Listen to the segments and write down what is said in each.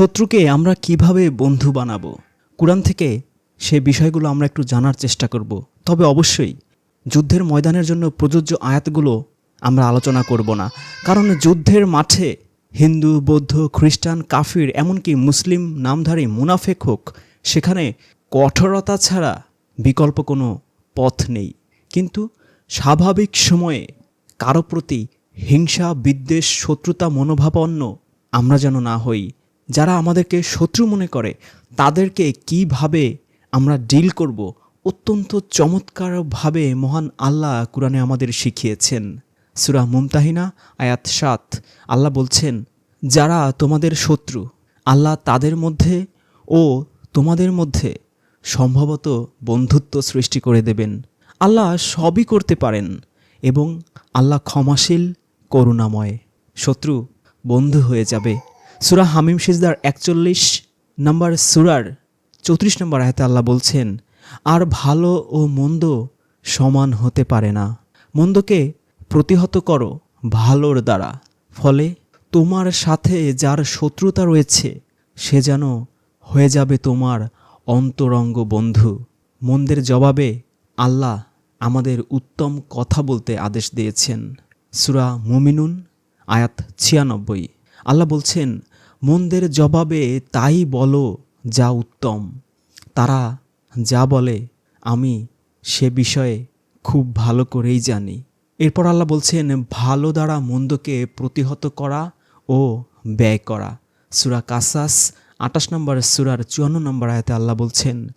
শত্রুকে আমরা কীভাবে বন্ধু বানাবো? কোরআন থেকে সে বিষয়গুলো আমরা একটু জানার চেষ্টা করব। তবে অবশ্যই যুদ্ধের ময়দানের জন্য প্রযোজ্য আয়াতগুলো আমরা আলোচনা করব না। কারণ যুদ্ধের মাঠে হিন্দু, বৌদ্ধ, খ্রিস্টান, কাফির, এমনকি মুসলিম, নামধারী, মুনাফেক হোক, সেখানে কঠোরতা ছাড়া বিকল্প কোনো পথ নেই। কিন্তু স্বাভাবিক সময়ে কারও প্রতি হিংসা, বিদ্বেষ, শত্রুতা, মনোভাবাপন্ন আমরা যেন না হই। যারা আমাদেরকে শত্রু মনে করে, তাদেরকে কীভাবে আমরা ডিল করব? অত্যন্ত চমৎকারভাবে মহান আল্লাহ কোরআনে আমাদের শিখিয়েছেন। সুরা মুমতাহিনা, আয়াত সাত। আল্লাহ বলছেন, যারা তোমাদের শত্রু, আল্লাহ তাদের মধ্যে ও তোমাদের মধ্যে সম্ভবত বন্ধুত্ব সৃষ্টি করে দেবেন। আল্লাহ সবই করতে পারেন এবং আল্লাহ ক্ষমাশীল, করুণাময়। শত্রু বন্ধু হয়ে যাবে। সুরা হামিম সিজদার একচল্লিশ নম্বর সুরার চৌত্রিশ নম্বর আয়তে আল্লাহ বলছেন, আর ভালো ও মন্দ সমান হতে পারে না। মন্দকে প্রতিহত করো ভালোর দ্বারা। ফলে তোমার সাথে যার শত্রুতা রয়েছে, সে যেন হয়ে যাবে তোমার অন্তরঙ্গ বন্ধু। মন্দের জবাবে আল্লাহ আমাদের উত্তম কথা বলতে আদেশ দিয়েছেন। সুরা মুমিনুন, আয়াত ছিয়ানব্বই। আল্লাহ বলছেন মন্দের জবাবে তাই বলো যা উত্তম। তারা যা বলে, আমি সে বিষয়ে খুব ভালো করেই জানি। এরপর আল্লাহ বলছেন, ভালো দ্বারা মন্দকে প্রতিহত করা ও ব্যয় করা। সুরা কাসাস, আঠাশ নম্বর সুরার চুয়ান্ন নম্বর আয়তে আল্লাহ বলছেন,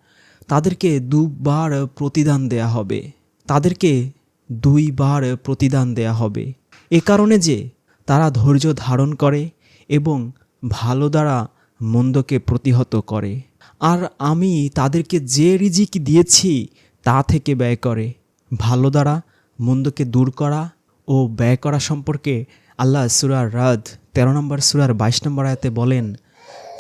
তাদেরকে দুবার প্রতিদান দেয়া হবে। তাদেরকে দুইবার প্রতিদান দেয়া হবে। এ কারণে যে তারা ধৈর্য ধারণ করে এবং ভালো দ্বারা মন্দকে প্রতিহত করে। আর আমি তাদেরকে যে রিজিক দিয়েছি, তা থেকে ব্যয় করে। ভালো দ্বারা মন্দকে দূর করা ও ব্যয় করা সম্পর্কে আল্লাহ সুরার রাদ, তেরো নম্বর সুরার বাইশ নম্বর আয়াতে বলেন,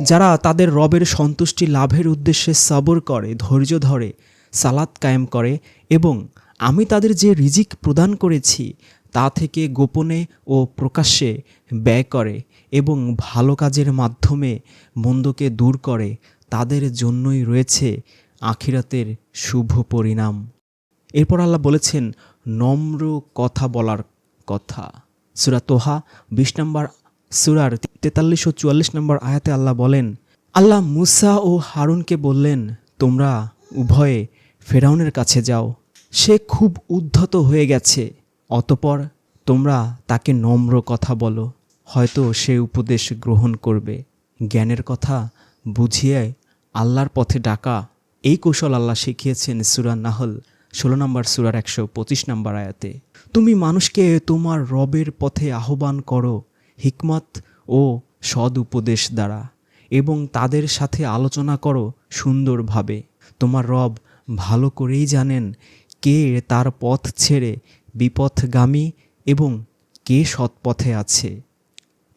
যারা তাদের রবের সন্তুষ্টি লাভের উদ্দেশ্যে সবর করে, ধৈর্য ধরে, সালাত কায়েম করে এবং আমি তাদের যে রিজিক প্রদান করেছি তা থেকে গোপনে ও প্রকাশ্যে ব্যয় করে এবং ভালো কাজের মাধ্যমে মন্দকে দূর করে, তাদের জন্যই রয়েছে আখিরাতের শুভ পরিণাম। এরপর আল্লাহ বলেছেন, নম্র কথা বলার কথা। সুরা তোহা, বিশ নম্বর সুরার তেতাল্লিশ ও চুয়াল্লিশ নম্বর আয়াতে আল্লাহ বলেন, আল্লাহ মুসা ও হারুনকে বললেন, তোমরা উভয়ে ফেরাউনের কাছে যাও। সে খুব উদ্ধত হয়ে গেছে। অতপর তোমরা তাকে নম্র কথা বলো, হয়তো সে উপদেশ গ্রহণ করবে। জ্ঞানের কথা বুঝিয়ে আল্লাহর পথে ডাকা, এই কৌশল আল্লাহ শিখিয়েছেন সুরা নাহল, ষোলো নম্বর সুরার একশো পঁচিশ নম্বর আয়াতে। তুমি মানুষকে তোমার রবের পথে আহ্বান করো, হিকমত ও সদ উপদেশ দ্বারা, এবং তাদের সাথে আলোচনা করো সুন্দরভাবে। তোমার রব ভালো করেই জানেন কে তার পথ ছেড়ে বিপথগামী এবং কে সৎপথে আছে?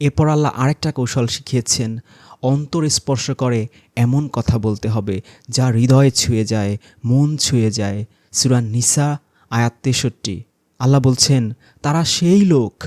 এরপর আল্লাহ আরেকটা কৌশল শিখিয়েছেন, অন্তর স্পর্শ করে এমন কথা বলতে হবে যা হৃদয়ে ছুঁয়ে যায়, মন ছুঁয়ে যায়। সুরান নিসা, আয়াত তেষট্টি। আল্লাহ বলছেন, তারা সেই লোক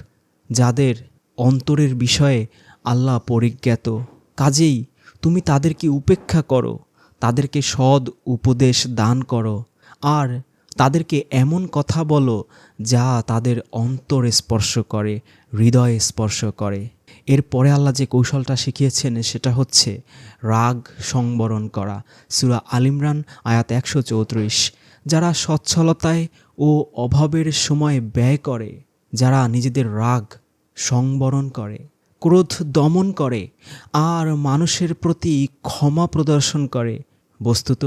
যাদের অন্তরের বিষয়ে আল্লাহ পরিজ্ঞাত। কাজেই তুমি তাদেরকে উপেক্ষা করো, তাদেরকে সৎ উপদেশ দান করো। আর তাদেরকে এমন কথা বলো যা তাদের অন্তর স্পর্শ করে, হৃদয় স্পর্শ করে। এরপরে আল্লাহ যে কৌশলটা শিখিয়েছেন সেটা হচ্ছে রাগ সংবরণ করা। সুরা আলিমরান আয়াত একশো চৌত্রিশ। যারা সচ্ছলতায় ও অভাবের সময় ব্যয় করে, যারা নিজেদের রাগ সংবরণ করে, ক্রোধ দমন করে, আর মানুষের প্রতি ক্ষমা প্রদর্শন করে বস্তুত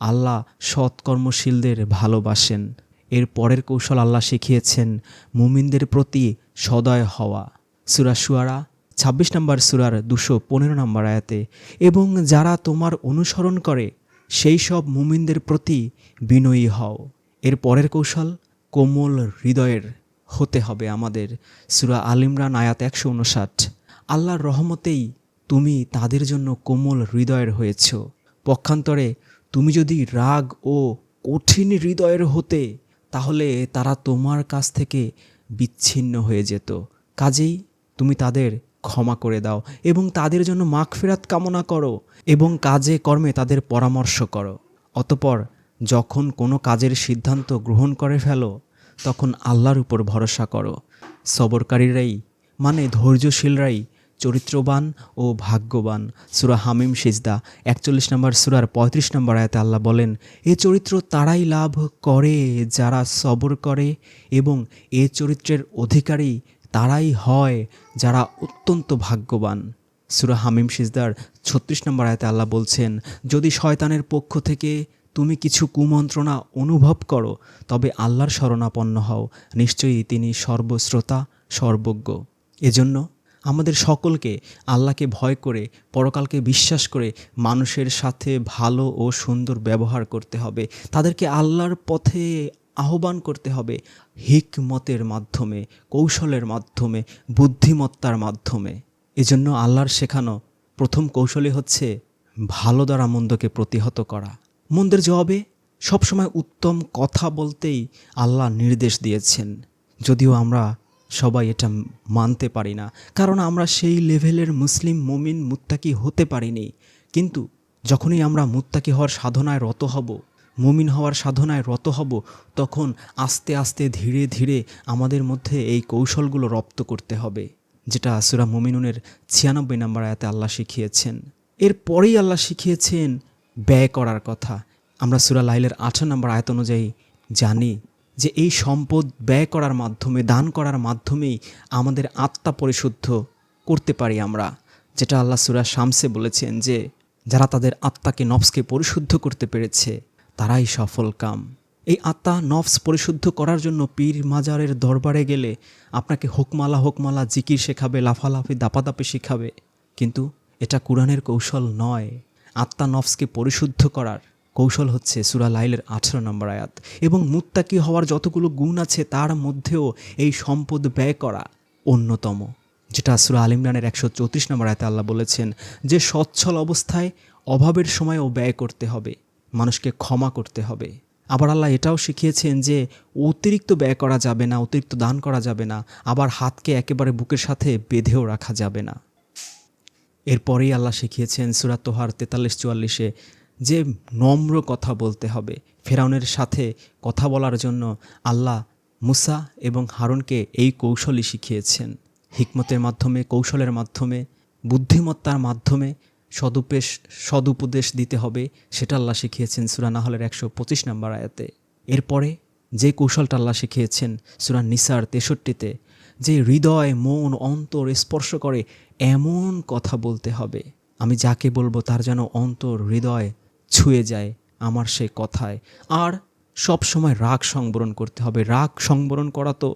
আল্লাহ সৎকর্মশীলদের ভালোবাসেন। এর পরের কৌশল আল্লাহ শিখিয়েছেন মুমিনদের প্রতি সদয় হওয়া। সুরা সুয়ারা ছাব্বিশ নম্বর সুরার দুশো পনেরো নম্বর আয়াতে, এবং যারা তোমার অনুসরণ করে, সেই সব মুমিনদের প্রতি বিনয়ী হও। এর পরের কৌশল, কোমল হৃদয়ের হতে হবে আমাদের। সুরা আলিমরান আয়াত একশো উনষাট আল্লাহর রহমতেই তুমি তাদের জন্য কোমল হৃদয়ের হয়েছ। পক্ষান্তরে তুমি যদি রাগ ও কঠিন হৃদয়ের হতে, তাহলে তারা তোমার কাছ থেকে বিচ্ছিন্ন হয়ে যেত। কাজেই তুমি তাদের ক্ষমা করে দাও এবং তাদের জন্য মাখ মাগফিরাত কামনা করো এবং কাজে কর্মে তাদের পরামর্শ করো। অতপর যখন কোনো কাজের সিদ্ধান্ত গ্রহণ করে ফেলো, তখন আল্লাহর উপর ভরসা করো। সবরকারীরাই মানে ধৈর্যশীলরাই চরিত্রবান ও ভাগ্যবান। সুরা হামিম সিজদা একচল্লিশ নম্বর, সুরার পঁয়ত্রিশ নম্বর আয়াতে আল্লাহ বলেন, এ চরিত্র তারাই লাভ করে, যারা সবর করে এবং এ চরিত্রের অধিকারী তারাই হয়, যারা অত্যন্ত ভাগ্যবান। সুরা হামিম সিজদার ছত্রিশ নম্বর আয়তে আল্লাহ বলছেন, যদি শয়তানের পক্ষ থেকে তুমি কিছু কুমন্ত্রণা অনুভব করো, তবে আল্লাহর শরণাপন্ন হও। নিশ্চয়ই তিনি সর্বশ্রোতা, সর্বজ্ঞ। এজন্য আমাদের সকলকে আল্লাহকে ভয় করে, পরকালকে বিশ্বাস করে মানুষের সাথে ভালো ও সুন্দর ব্যবহার করতে হবে। তাদেরকে আল্লাহর পথে আহ্বান করতে হবে হিকমতের মাধ্যমে, কৌশলের মাধ্যমে, বুদ্ধিমত্তার মাধ্যমে। এজন্য আল্লাহর শেখানো প্রথম কৌশলই হচ্ছে ভালো দ্বারা মন্দকে প্রতিহত করা। মন্দের জবাবে সবসময় উত্তম কথা বলতেই আল্লাহ নির্দেশ দিয়েছেন। যদিও আমরা সবাই এটা মানতে পারি না। কারণ আমরা সেই লেভেলের মুসলিম মুমিন মুত্তাকি হতে পারিনি। কিন্তু যখনই আমরা মুত্তাকি হওয়ার সাধনায় রত হব, মুমিন হওয়ার সাধনায় রত হব, তখন আস্তে আস্তে ধীরে ধীরে আমাদের মধ্যে এই কৌশলগুলো রপ্ত করতে হবে, যেটা সুরা মুমিনুনের ছিয়ানব্বই নম্বর আয়াতে আল্লাহ শিখিয়েছেন। এরপরেই আল্লাহ শিখিয়েছেন ব্যয় করার কথা। আমরা সুরা লাইলের আঠারো নম্বর আয়াত অনুযায়ী জানি যে এই সম্পদ ব্যয় করার মাধ্যমে, দান করার মাধ্যমেই আমাদের আত্মা পরিশুদ্ধ করতে পারি আমরা। যেটা আল্লাহ সুরা শামসে বলেছেন যে, যারা তাদের আত্মাকে নফসকে পরিশুদ্ধ করতে পেরেছে, তারাই সফল কাম। এই আত্মা নফস পরিশুদ্ধ করার জন্য পীর মাজারের দরবারে গেলে আপনাকে হোকমালা হোকমালা জিকির শেখাবে, লাফালাফি, দাপাদাপি শেখাবে। কিন্তু এটা কোরআনের কৌশল নয়। আত্মা নফসকে পরিশুদ্ধ করার কৌশল হচ্ছে সুরা লাইলের আঠেরো নম্বর আয়াত। এবং মুত্তাকি হওয়ার যতগুলো গুণ আছে, তার মধ্যেও এই সম্পদ ব্যয় করা অন্যতম, যেটা সুরা আলিমরানের একশো চৌত্রিশ নম্বর আয়াতে আল্লাহ বলেছেন, যে সচ্ছল অবস্থায় অভাবের সময়ও ব্যয় করতে হবে, মানুষকে ক্ষমা করতে হবে। আবার আল্লাহ এটাও শিখিয়েছেন যে অতিরিক্ত ব্যয় করা যাবে না, অতিরিক্ত দান করা যাবে না, আবার হাতকে একেবারে বুকের সাথে বেঁধেও রাখা যাবে না। এরপরেই আল্লাহ শিখিয়েছেন সুরাত তোহার তেতাল্লিশ চুয়াল্লিশে যে নম্র কথা বলতে হবে। ফেরাউনের সাথে কথা বলার জন্য আল্লাহ মুসা এবং হারুনকে এই কৌশলই শিখিয়েছেন। হিকমতের মাধ্যমে, কৌশলের মাধ্যমে, বুদ্ধিমত্তার মাধ্যমে সদুপেশ, সদুপদেশ দিতে হবে, সেটা আল্লাহ শিখিয়েছেন সুরা নাহলের একশো পঁচিশ নম্বর আয়াতে। এরপরে যে কৌশলটা আল্লাহ শিখিয়েছেন সুরা নিসার তেষট্টিতে, যে হৃদয়, মন, অন্তর স্পর্শ করে এমন কথা বলতে হবে। আমি যাকে বলব তার যেন অন্তর, হৃদয় ছুঁয়ে যায় আমার সে কথায়। আর সব সময় রাগ সংবরণ করতে হবে। রাগ সংবরণ করা তো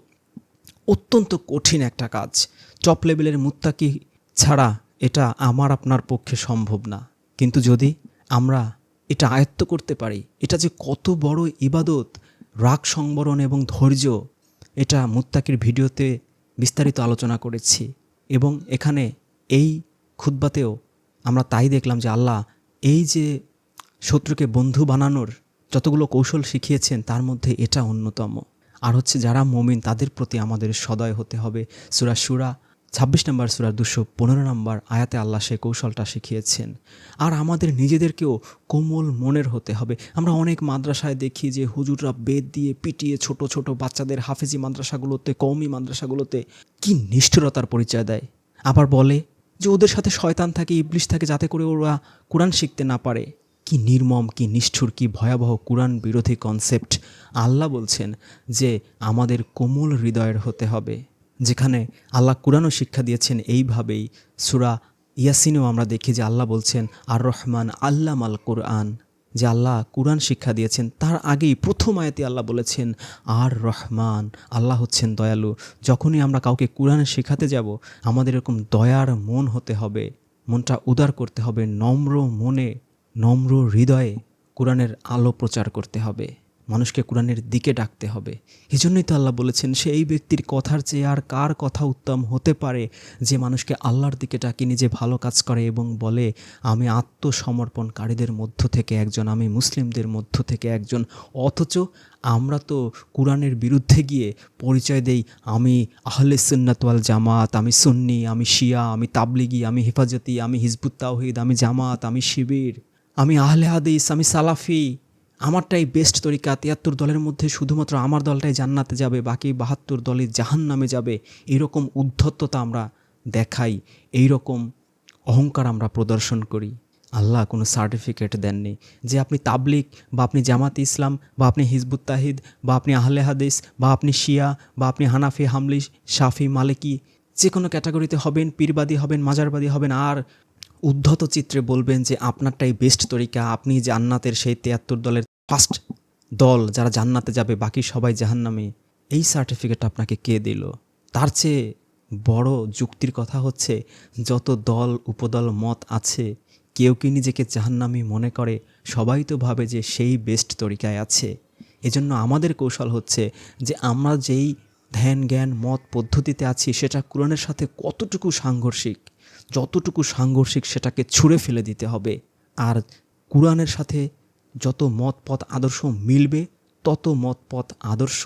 অত্যন্ত কঠিন একটা কাজ। টপ লেভেলের মুত্তাকি ছাড়া এটা আমার আপনার পক্ষে সম্ভব না। কিন্তু যদি আমরা এটা আয়ত্ত করতে পারি, এটা যে কত বড় ইবাদত, রাগ সংবরণ এবং ধৈর্য, এটা মুত্তাকির ভিডিওতে বিস্তারিত আলোচনা করেছি। এবং এখানে এই খুদ্বাতেও আমরা তাই দেখলাম যে আল্লাহ এই যে শত্রুকে বন্ধু বানানোর যতগুলো কৌশল শিখিয়েছেন, তার মধ্যে এটা অন্যতম। আর হচ্ছে যারা মমিন, তাদের প্রতি আমাদের সদয় হতে হবে। সুরা সুরা, ছাব্বিশ নম্বর সুরা, দুশো পনেরো নম্বর আয়াতে আল্লাহ সে কৌশলটা শিখিয়েছেন। আর আমাদের নিজেদেরকেও কোমল মনের হতে হবে। আমরা অনেক মাদ্রাসায় দেখি যে হুজুররা বেদ দিয়ে পিটিয়ে ছোট ছোট বাচ্চাদের হাফেজি মাদ্রাসাগুলোতে কৌমি মাদ্রাসাগুলোতে কি নিষ্ঠুরতার পরিচয় দেয়। আবার বলে যে ওদের সাথে শয়তান থাকে, ইবলিশ থাকে, যাতে করে ওরা কোরআন শিখতে না পারে। কি নির্মম, কি নিষ্ঠুর, কি ভয়াবহ কোরআন বিরোধী কনসেপ্ট আল্লাহ বলছেন যে আমাদের কোমল হৃদয়ের হতে হবে। যেখানে আল্লাহ কোরআনও শিক্ষা দিয়েছেন এইভাবেই। সুরা ইয়াসিনেও আমরা দেখি যে আল্লাহ বলছেন আর রহমান আল্লাহ আল কোরআন। যে আল্লাহ কোরআন শিক্ষা দিয়েছেন, তার আগেই প্রথম আয়াতে আল্লাহ বলেছেন আর রহমান আল্লাহ হচ্ছেন দয়ালু। যখনই আমরা কাউকে কোরআন শেখাতে যাব, আমাদের এরকম দয়ার মন হতে হবে। মনটা উদার করতে হবে, নম্র মনে। নম্র হৃদয়ে কোরআনের আলো প্রচার করতে হবে। মানুষকে কোরআনের দিকে ডাকতে হবে। এই জন্যই তো আল্লাহ বলেছেন, সেই ব্যক্তির কথার চেয়ে আর কার কথা উত্তম হতে পারে যে মানুষকে আল্লাহর দিকে ডাকি, নিজে ভালো কাজ করে এবং বলে, আমি আত্মসমর্পণকারীদের মধ্য থেকে একজন, আমি মুসলিমদের মধ্য থেকে একজন। অথচ আমরা তো কোরআনের বিরুদ্ধে গিয়ে পরিচয় দেই, আমি আহলে সুন্নাতওয়াল জামাত, আমি সুন্নি, আমি শিয়া, আমি তাবলিগি, আমি হেফাজতি, আমি হিজবুত তাওহিদ, আমি জামাত, আমি শিবির। আমি আহলে হাদিস, আমি সালাফি, আমারটাই বেস্ট তরিকা। তিয়াত্তর দলের মধ্যে শুধুমাত্র আমার দলটাই জান্নাতে যাবে, বাকি বাহাত্তর দলই জাহান নামে যাবে। এইরকম উদ্ধত্ততা আমরা দেখাই এই রকম অহংকার আমরা প্রদর্শন করি। আল্লাহ কোনো সার্টিফিকেট দেননি যে আপনি তাবলিক বা আপনি জামাত ইসলাম বা আপনি হিজবুত তাহিদ বা আপনি আহলে হাদিস বা আপনি শিয়া বা আপনি হানাফি, হামলি, শাফি, মালিকি যে কোনো ক্যাটাগরিতে হবেন, পীরবাদী হবেন, মাজারবাদী হবেন, আর উদ্ধত চিত্রে বলবেন যে আপনারটাই বেস্ট তরিকা। আপনি জান্নাতের সেই তিয়াত্তর দলের ফার্স্ট দল, যারা জান্নাতে যাবে, বাকি সবাই জাহান্নামে। এই সার্টিফিকেট আপনাকে কে দিল? তার চেয়ে বড় যুক্তির কথা হচ্ছে, যত দল, উপদল, মত আছে, কেউ কি নিজেকে জাহান্নামি মনে করে? সবাই তো ভাবে যে সেই বেস্ট তরিকায় আছে। এজন্য আমাদের কৌশল হচ্ছে যে আমরা যেই ধ্যান, জ্ঞান, মত পদ্ধতিতে আছি, সেটা কোরআনের সাথে কতটুকু সাংঘর্ষিক? যতটুকু সাংঘর্ষিক সেটাকে ছুঁড়ে ফেলে দিতে হবে, আর কোরআনের সাথে যত মত পথ আদর্শ মিলবে, তত মত পথ আদর্শ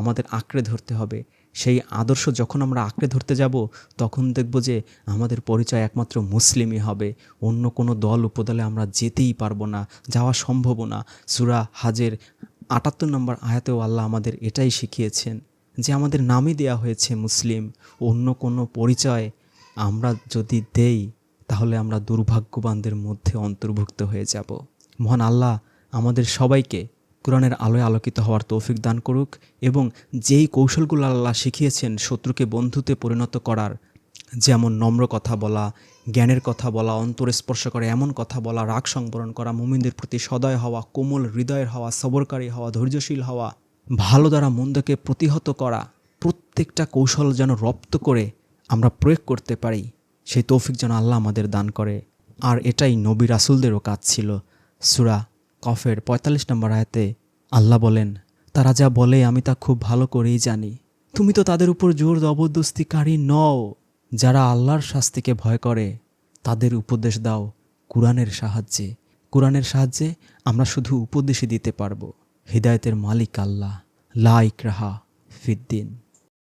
আমাদের আঁকড়ে ধরতে হবে। সেই আদর্শ যখন আমরা আঁকড়ে ধরতে যাব, তখন দেখব যে আমাদের পরিচয় একমাত্র মুসলিমই হবে। অন্য কোনো দল উপদলে আমরা যেতেই পারব না, যাওয়া সম্ভব না। সুরা হাজের আটাত্তর নম্বর আয়াতেও আল্লাহ আমাদের এটাই শিখিয়েছেন যে আমাদের নামই দেয়া হয়েছে মুসলিম। অন্য কোনো পরিচয় আমরা যদি দেই, তাহলে আমরা দুর্ভাগ্যবানদের মধ্যে অন্তর্ভুক্ত হয়ে যাব। মহান আল্লাহ আমাদের সবাইকে কোরআনের আলোয় আলোকিত হওয়ার তৌফিক দান করুক এবং যেই কৌশলগুলো আল্লাহ শিখিয়েছেন শত্রুকে বন্ধুতে পরিণত করার, যেমন নম্র কথা বলা, জ্ঞানের কথা বলা, অন্তর স্পর্শ করে, এমন কথা বলা, রাগ সংবরণ করা, মুমিনদের প্রতি সদয় হওয়া, কোমল হৃদয়ের হওয়া, সবরকারী হওয়া, ধৈর্যশীল হওয়া, ভালো দ্বারা মন্দকে প্রতিহত করা, প্রত্যেকটা কৌশল যেন রপ্ত করে আমরা প্রয়োগ করতে পারি, সেই তৌফিক যেন আল্লাহ আমাদের দান করে। আর এটাই নবী রাসুলদেরও কাজ ছিল। সুরা কফের পঁয়তাল্লিশ নম্বর আয়াতে আল্লাহ বলেন, তারা যা বলে আমি তা খুব ভালো করেই জানি। তুমি তো তাদের উপর জোর জবরদস্তিকারী নও। যারা আল্লাহর শাস্তিকে ভয় করে, তাদের উপদেশ দাও কোরআনের সাহায্যে। কোরআনের সাহায্যে আমরা শুধু উপদেশই দিতে পারব। হৃদায়তের মালিক আল্লাহ। লা ইকরাহা ফিদ্দিন